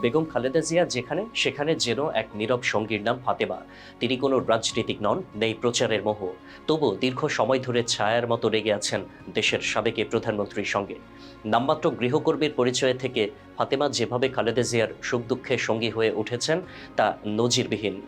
বেগম খালেদা জিয়া যেখানে, সেখানে যেন এক নীরব সঙ্গীর নাম ফাতেমা। তিনি কোনো রাজনীতিক নন, নেই প্রচারের মোহ। তবু দীর্ঘ সময় ধরে ছায়ার মতো রেগে আছেন দেশের সাবেকে প্রধানমন্ত্রীর সঙ্গে। নামমাত্র গৃহকর্মীর পরিচয় থেকে ফাতেমা যেভাবে খালেদা জিয়ার সুখ দুঃখে সঙ্গী হয়ে উঠেছেন, তা নজিরবিহীন।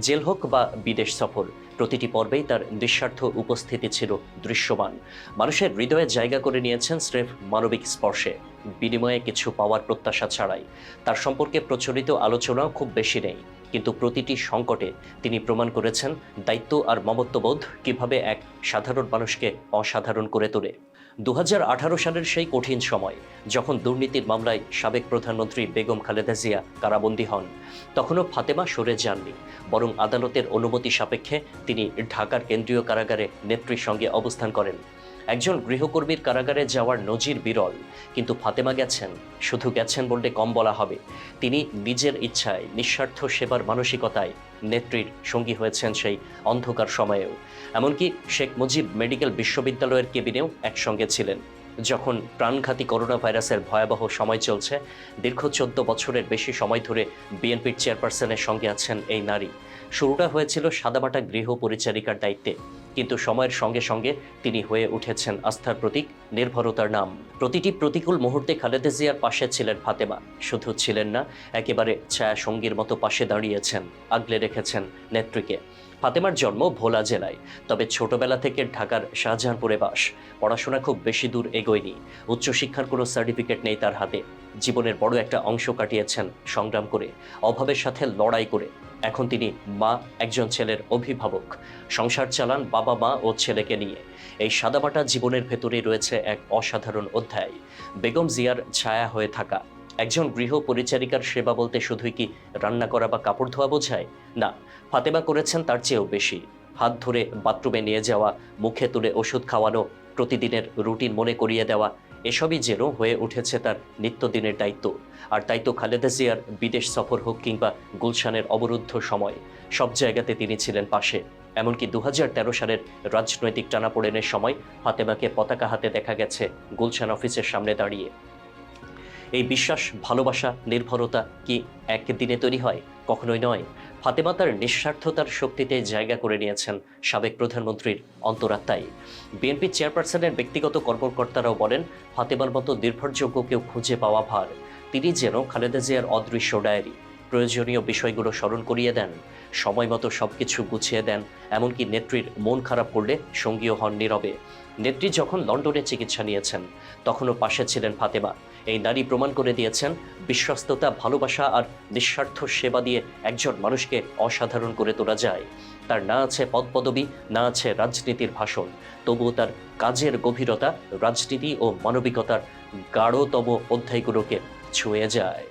জেল হোক বা বিদেশ সফর, প্রতিটি পর্বেই তার নিঃস্বার্থ উপস্থিতি ছিল দৃশ্যমান। মানুষের হৃদয়ে জায়গা করে নিয়েছেন স্রেফ মানবিক স্পর্শে। বিনিময়ে কিছু পাওয়ার প্রত্যাশা ছাড়াই। তার সম্পর্কে প্রচলিত আলোচনাও খুব বেশি নেই। কিন্তু প্রতিটি সংকটে তিনি প্রমাণ করেছেন দায়িত্ব আর মমত্ববোধ কীভাবে এক সাধারণ মানুষকে অসাধারণ করে তোলে। দু হাজার আঠারো সালের সেই কঠিন সময়, যখন দুর্নীতির মামলায় সাবেক প্রধানমন্ত্রী বেগম খালেদা জিয়া কারাবন্দী হন, তখনও ফাতেমা সরে যাননি, বরং আদালতের অনুমতি সাপেক্ষে তিনি ঢাকার কেন্দ্রীয় কারাগারে নেত্রীর সঙ্গে অবস্থান করেন। একজন গৃহকর্মীর কারাগারে যাওয়ার নজির বিরল, কিন্তু ফাতেমা গেছেন, শুধু গেছেন বললে কম বলা হবে। তিনি নিজের ইচ্ছায়, নিঃস্বার্থ সেবার মানসিকতায় নেত্রীর সঙ্গী হয়েছেন সেই অন্ধকার সময়েও। এমনকি শেখ মুজিব মেডিকেল বিশ্ববিদ্যালয়ের কেবিনেও একসঙ্গে ছিলেন। যখন প্রাণঘাতী করোনা ভাইরাসের ভয়াবহ সময় চলছে, দীর্ঘ চোদ্দ বছরের বেশি সময় ধরে বিএনপির চেয়ারপারসনের সঙ্গে আছেন এই নারী। শুরুটা হয়েছিল সাদামাটা গৃহ পরিচারিকার দায়িত্বে। কিন্তু সময়ের সঙ্গে সঙ্গে তিনি হয়ে উঠেছেন আস্থার প্রতীক, নির্ভরতার নাম। প্রতিটি প্রতিকূল মুহূর্তে খালেদা জিয়ার পাশে ছিলেন ফাতেমা। শুধু ছিলেন না, একেবারে ছায়া সঙ্গীর মতো পাশে দাঁড়িয়েছেন, আগলে রেখেছেন নেত্রীকে। ফাতেমার জন্ম ভোলা জেলায়, তবে ছোটবেলা থেকে ঢাকার শাহজাহানপুরে বাস। পড়াশোনা খুব বেশি দূর এগোয়নি, উচ্চশিক্ষার কোনো সার্টিফিকেট নেই তার হাতে। জীবনের বড় একটা অংশ কাটিয়েছেন সংগ্রাম করে, অভাবের সাথে লড়াই করে। এখন তিনি মা, একজন ছেলের অভিভাবক। সংসার চালান বাবা, মা ও ছেলেকে নিয়ে। এই সাদামাটা জীবনের ভেতরে রয়েছে এক অসাধারণ অধ্যায়। বেগম জিয়ার ছায়া হয়ে থাকা। একজন গৃহ পরিচারিকার সেবা বলতে শুধুই কি রান্না করা বা কাপড় ধোয়া বোঝায়? না, ফাতেমা করেছেন তার চেয়েও বেশি। হাত ধরে বাথরুমে নিয়ে যাওয়া, মুখে তুলে ওষুধ খাওয়ানো, প্রতিদিনের রুটিন মনে করিয়ে দেওয়া এসবই যেন হয়ে উঠেছে তার নিত্যদিনের দায়িত্ব। আর তাই তো খালেদা জিয়ার বিদেশ সফর হোক কিংবা গুলশানের অবরুদ্ধ সময়, সব জায়গাতে তিনি ছিলেন পাশে। এমনকি দু হাজার তেরো সালের রাজনৈতিক টানাপোড়েনের সময় ফাতেমাকে পতাকা হাতে দেখা গেছে গুলশান অফিসের সামনে দাঁড়িয়ে। এই বিশ্বাস, ভালোবাসা, নির্ভরতা কি একদিনে তৈরি হয়? কখনোই নয়। ফাতেমা তার নিঃস্বার্থতার শক্তিতে জায়গা করে নিয়েছেন সাবেক প্রধানমন্ত্রীর অন্তরাত্মায় বিএনপি চেয়ারপারসনের ব্যক্তিগত কর্মকর্তারাও বলেন, ফাতেমার মতো নির্ভরযোগ্য কেউ খুঁজে পাওয়া ভার। তিনি যেন খালেদা জিয়ার অদৃশ্য ডায়েরি, প্রয়োজনীয় বিষয়গুলো স্মরণ করিয়ে দেন, সময় মতো সব কিছু গুছিয়ে দেন, এমনকি নেত্রীর মন খারাপ করলে সঙ্গীও হন নীরবে। নেত্রী যখন লন্ডনে চিকিৎসা নিয়েছেন, তখনও পাশে ছিলেন ফাতেমা। এই নারী প্রমাণ করে দিয়েছেন, বিশ্বস্ততা, ভালোবাসা আর নিঃস্বার্থ সেবা দিয়ে একজন মানুষকে অসাধারণ করে তোলা যায়। তার না আছে পদপদবি, না আছে রাজনীতির ভাষণ, তবুও তার কাজের গভীরতা, রাজনীতি ও মানবিকতার গাঢ়তম অধ্যায়গুলোকে ছুঁয়ে যায়।